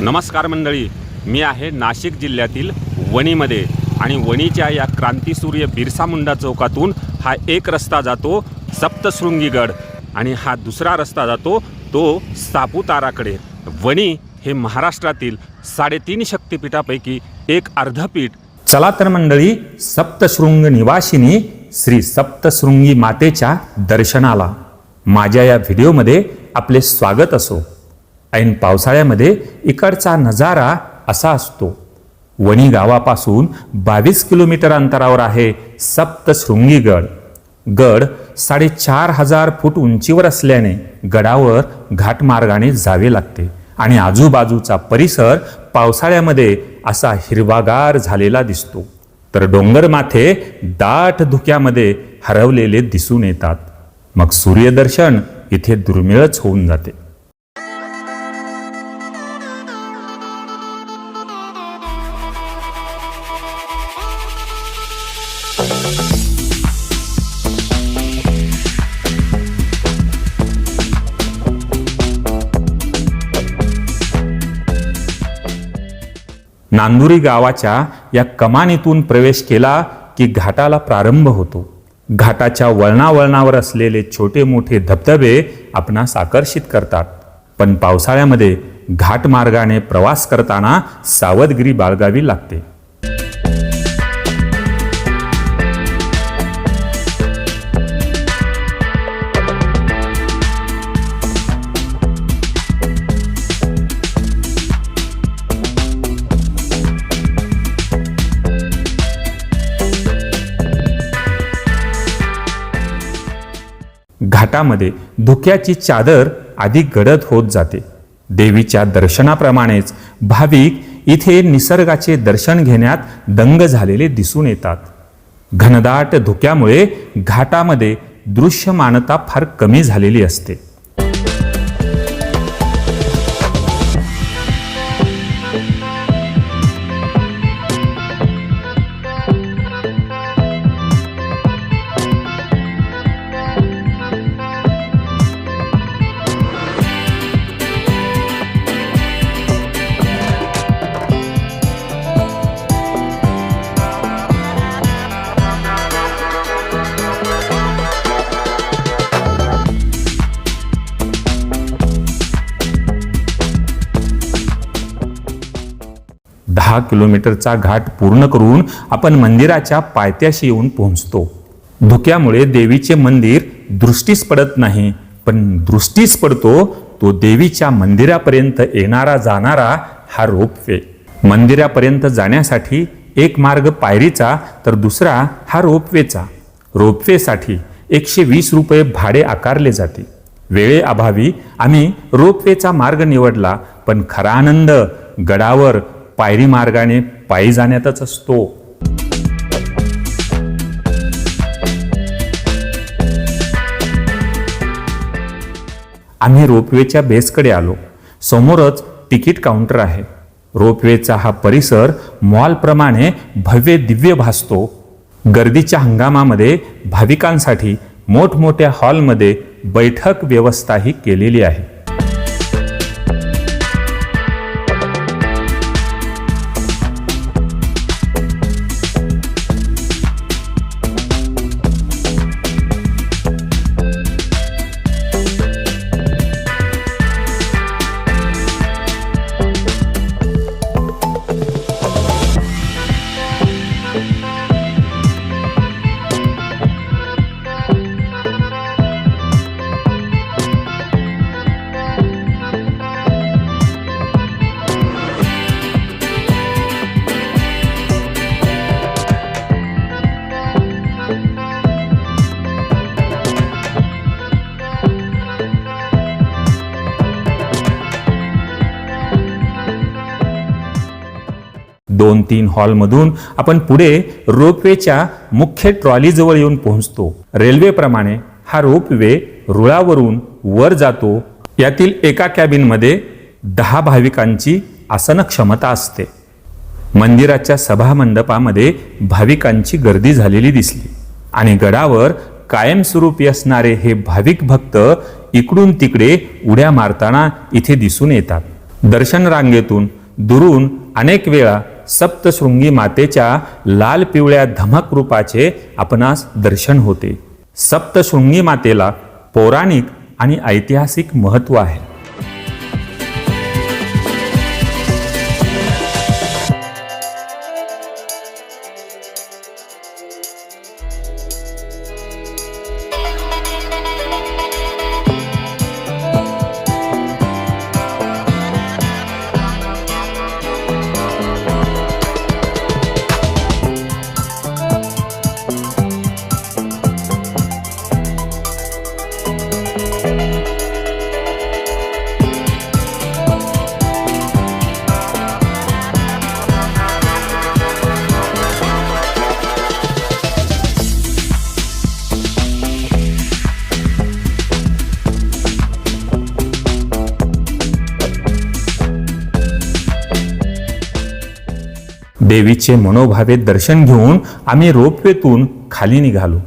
नमस्कार मंडळी. मी आहे नाशिक जिल्ह्यातील वणीमध्ये आणि वणीच्या या क्रांतीसूर्य बिरसा मुंडा चौकातून हा एक रस्ता जातो सप्तशृंगीगड आणि हा दुसरा रस्ता जातो तो सापुताराकडे. वणी हे महाराष्ट्रातील साडेतीन शक्तिपीठापैकी एक अर्धपीठ. चला तर मंडळी सप्तशृंग निवासिनी श्री सप्तशृंगी मातेच्या दर्शनाला. माझ्या या व्हिडिओमध्ये आपले स्वागत असो. ऐन पावसाळ्यामध्ये इकडचा नजारा असा असतो. वणी गावापासून बावीस किलोमीटर अंतरावर आहे सप्तशृंगी गड गड साडेचार हजार फूट उंचीवर असल्याने गडावर घाटमार्गाने जावे लागते आणि आजूबाजूचा परिसर पावसाळ्यामध्ये असा हिरवागार झालेला दिसतो. तर डोंगर माथे दाट धुक्यामध्ये हरवलेले दिसून येतात. मग सूर्यदर्शन इथे दुर्मिळच होऊन जाते. नांदुरी गावाच्या या कमानीतून प्रवेश केला की घाटाला प्रारंभ होतो. घाटाच्या वळणावळणावर असलेले छोटे मोठे धबधबे आपणास आकर्षित करतात. पण पावसाळ्यामध्ये घाट मार्गाने प्रवास करताना सावधगिरी बाळगावी लागते. घाटामध्ये धुक्याची चादर अधिक गडद होत जाते. देवीच्या दर्शनाप्रमाणेच भाविक इथे निसर्गाचे दर्शन घेण्यात दंग झालेले दिसून येतात. घनदाट धुक्यामुळे घाटामध्ये दृश्यमानता फार कमी झालेली असते. दहा किलोमीटरचा घाट पूर्ण करून आपण मंदिराच्या पायथ्याशी येऊन पोहोचतो. धुक्यामुळे देवीचे मंदिर दृष्टीस पडत नाही पण दृष्टीस पडतो तो देवीच्या मंदिरापर्यंत येणारा जाणारा हा रोपवे. मंदिरापर्यंत जाण्यासाठी एक मार्ग पायरीचा तर दुसरा हा रोपवेचा. रोपवेसाठी एकशे वीस रुपये भाडे आकारले जाते. वेळेअभावी आम्ही रोपवेचा मार्ग निवडला पण खरा आनंद गडावर पायरी मार्गाने पायी जाण्यातच असतो. आम्ही रोपवेच्या बेसकडे आलो. समोरच तिकीट काउंटर आहे. रोपवेचा हा परिसर मॉलप्रमाणे भव्य दिव्य भासतो. गर्दीच्या हंगामामध्ये भाविकांसाठी मोठमोठ्या हॉलमध्ये बैठक व्यवस्थाही केलेली आहे. दोन तीन हॉलमधून आपण पुढे रोपवेच्या मुख्य ट्रॉलीजवळ येऊन पोहोचतो. रेल्वेप्रमाणे हा रोपवे रुळावरून वर जातो. यातील एका कॅबिनमध्ये दहा भाविकांची आसन क्षमता असते. मंदिराच्या सभामंडपामध्ये भाविकांची गर्दी झालेली दिसली आणि गडावर कायमस्वरूपी असणारे हे भाविक भक्त इकडून तिकडे उड्या मारताना इथे दिसून येतात. दर्शन रांगेतून दुरून अनेक वेळा सप्तशृंगी मातेच्या लाल पिवळ्या धमक रूपाचे आपणास दर्शन होते. सप्तशृंगी मातेला पौराणिक आणि ऐतिहासिक महत्त्व आहे. देवीचे मनोभावे दर्शन घेऊन आम्ही रोपवेतून खाली निघालो.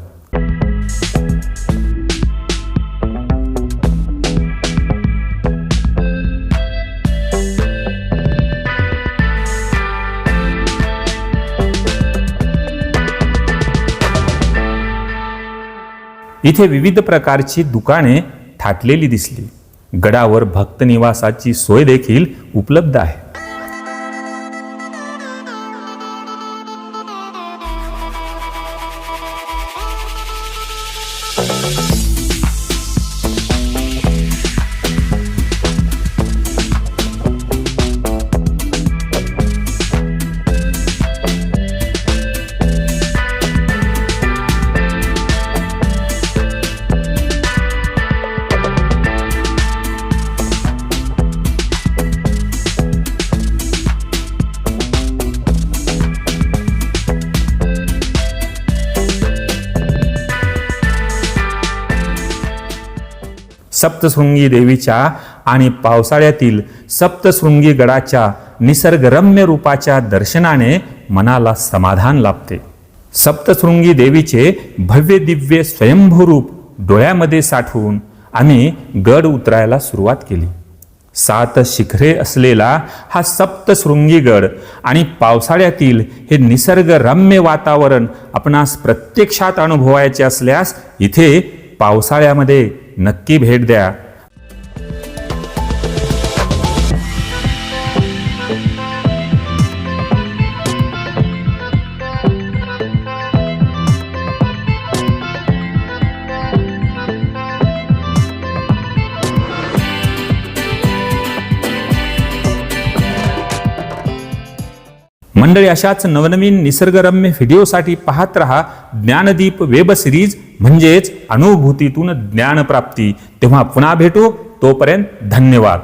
इथे विविध प्रकारची दुकाने थाटलेली दिसली. गडावर भक्त निवासाची सोय देखील उपलब्ध आहे. सप्तशृंगी देवीच्या आणि पावसाळ्यातील सप्तशृंगी गडाच्या निसर्गरम्य रूपाच्या दर्शनाने मनाला समाधान लाभते. सप्तशृंगी देवीचे भव्य दिव्य स्वयंभू रूप डोळ्यामध्ये साठवून आम्ही गड उतरायला सुरुवात केली. सात शिखरे असलेला हा सप्तशृंगी गड आणि पावसाळ्यातील हे निसर्गरम्य वातावरण आपणास प्रत्यक्षात अनुभवायचे असल्यास इथे पावसाळ्यामध्ये नक्की भेट द्या. मंडळी अशाच नवनवीन निसर्गरम्य व्हिडिओसाठी पाहत रहा ज्ञानदीप वेब सिरीज म्हणजेच अनुभूतीतून ज्ञानप्राप्ती. तेव्हा पुन्हा भेटू. तोपर्यंत धन्यवाद.